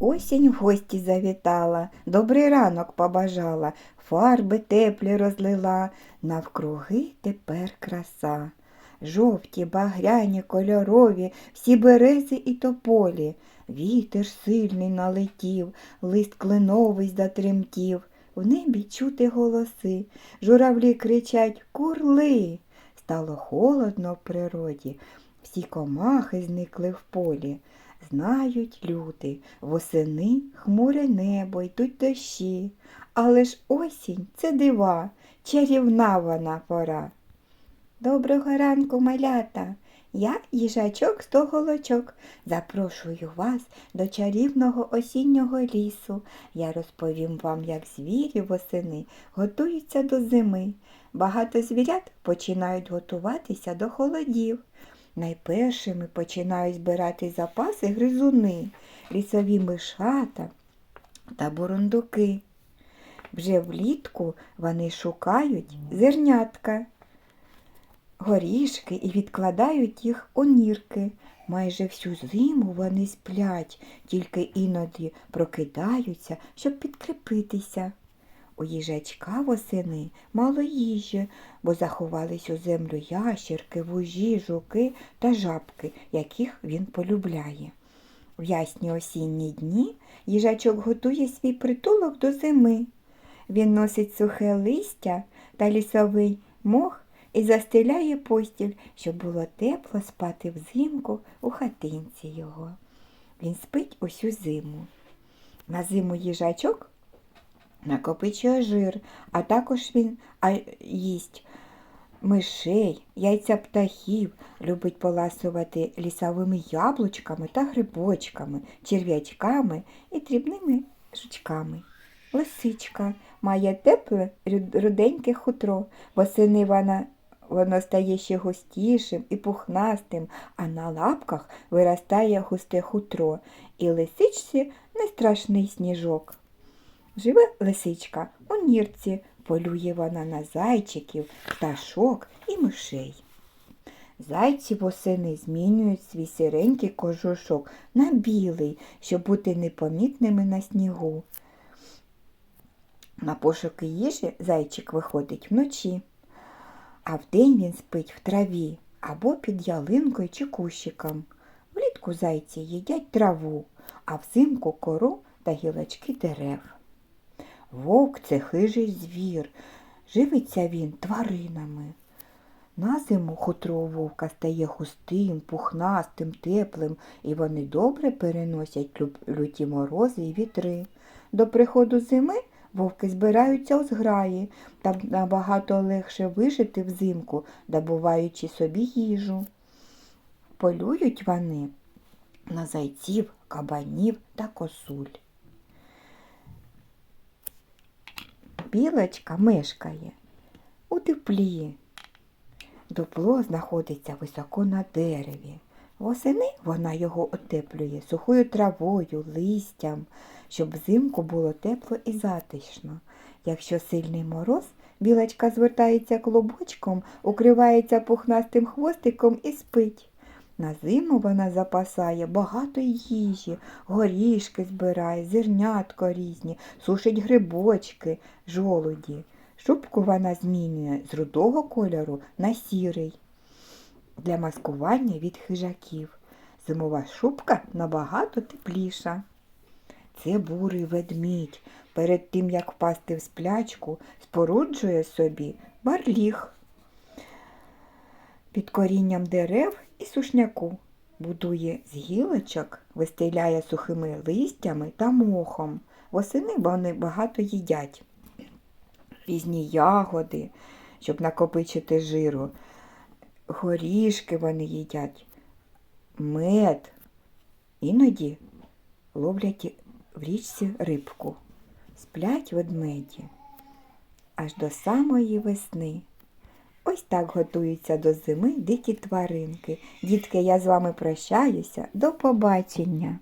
Осінь в гості завітала, добрий ранок побажала, фарби теплі розлила, навкруги тепер краса. Жовті, багряні, кольорові, всі берези і тополі. Вітер сильний налетів, лист кленовий затремтів. В небі чути голоси, журавлі кричать Курли. Стало холодно в природі, всі комахи зникли в полі. Знають люди, восени хмуре небо, йдуть дощі. Але ж осінь це дива, чарівна вона пора. Доброго ранку, малята! Я їжачок стоголочок. Запрошую вас до чарівного осіннього лісу. Я розповім вам, як звірі восени готуються до зими. Багато звірят починають готуватися до холодів. Найпершими починають збирати запаси гризуни, лісові мишата та бурундуки. Вже влітку вони шукають зернятка, горішки і відкладають їх у нірки. Майже всю зиму вони сплять, тільки іноді прокидаються, щоб підкріпитися. У їжачка восени мало їжі, бо заховались у землю ящерки, вужі, жуки та жабки, яких він полюбляє. В ясні осінні дні їжачок готує свій притулок до зими. Він носить сухе листя та лісовий мох і застеляє постіль, щоб було тепло спати взимку у хатинці його. Він спить усю зиму. На зиму їжачок накопичує жир, а також він їсть мишей, яйця птахів, любить поласувати лісовими яблучками та грибочками, черв'ячками і дрібними жучками. Лисичка має тепле руденьке хутро, восени вона Воно стає ще густішим і пухнастим, а на лапках виростає густе хутро, і лисичці не страшний сніжок. Живе лисичка у нірці, полює вона на зайчиків, пташок і мишей. Зайці восени змінюють свій сиренький кожушок на білий, щоб бути непомітними на снігу. На пошуки їжі зайчик виходить вночі, а вдень він спить в траві або під ялинкою чи кущиком. Влітку зайці їдять траву, а взимку кору та гілочки дерев. Вовк це хижий звір, живиться він тваринами. На зиму хутро вовка стає густим, пухнастим, теплим, і вони добре переносять люті морози і вітри. До приходу зими вовки збираються у зграї, там набагато легше вижити взимку, добуваючи собі їжу. Полюють вони на зайців, кабанів та косуль. Білочка мешкає у теплі. Дупло знаходиться високо на дереві. Восени вона його отеплює сухою травою, листям, щоб взимку було тепло і затишно. Якщо сильний мороз, білочка звертається клубочком, укривається пухнастим хвостиком і спить. На зиму вона запасає багато їжі, горішки збирає, зернятко різні, сушить грибочки, жолуді. Шубку вона змінює з рудого кольору на сірий для маскування від хижаків. Зимова шубка набагато тепліша. Це бурий ведмідь. Перед тим, як впасти в сплячку, споруджує собі барліг під корінням дерев і сушняку. Будує з гілочок, вистеляє сухими листями та мохом. Восени вони багато їдять. Різні ягоди, щоб накопичити жиру. Горішки вони їдять, мед. Іноді ловлять в річці рибку. Сплять ведмеді аж до самої весни. Ось так готуються до зими дикі тваринки. Дітки, я з вами прощаюся. До побачення.